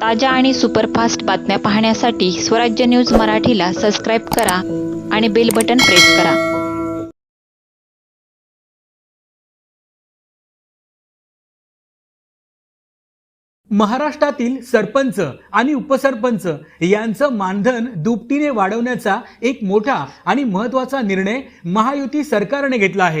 ताज्या आणि सुपरफास्ट बातम्या पाहण्यासाठी स्वराज्य न्यूज मराठीला सबस्क्राईब करा आणि बेल बटन प्रेस करा. महाराष्ट्रातील सरपंच आणि उपसरपंच यांचं मानधन दुपटीने वाढवण्याचा एक मोठा आणि महत्त्वाचा निर्णय महायुती सरकारने घेतला आहे.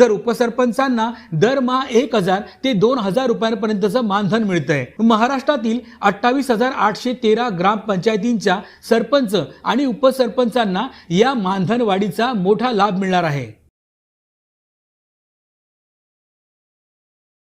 तर उपसरपंचांना दरमहा एक हजार ते दोन हजार रुपयांपर्यंतचं मानधन मिळतंय. महाराष्ट्रातील अठ्ठावीस हजार आठशे तेरा ग्रामपंचायतींच्या सरपंच आणि उपसरपंचांना या मानधन वाढीचा मोठा लाभ मिळणार आहे.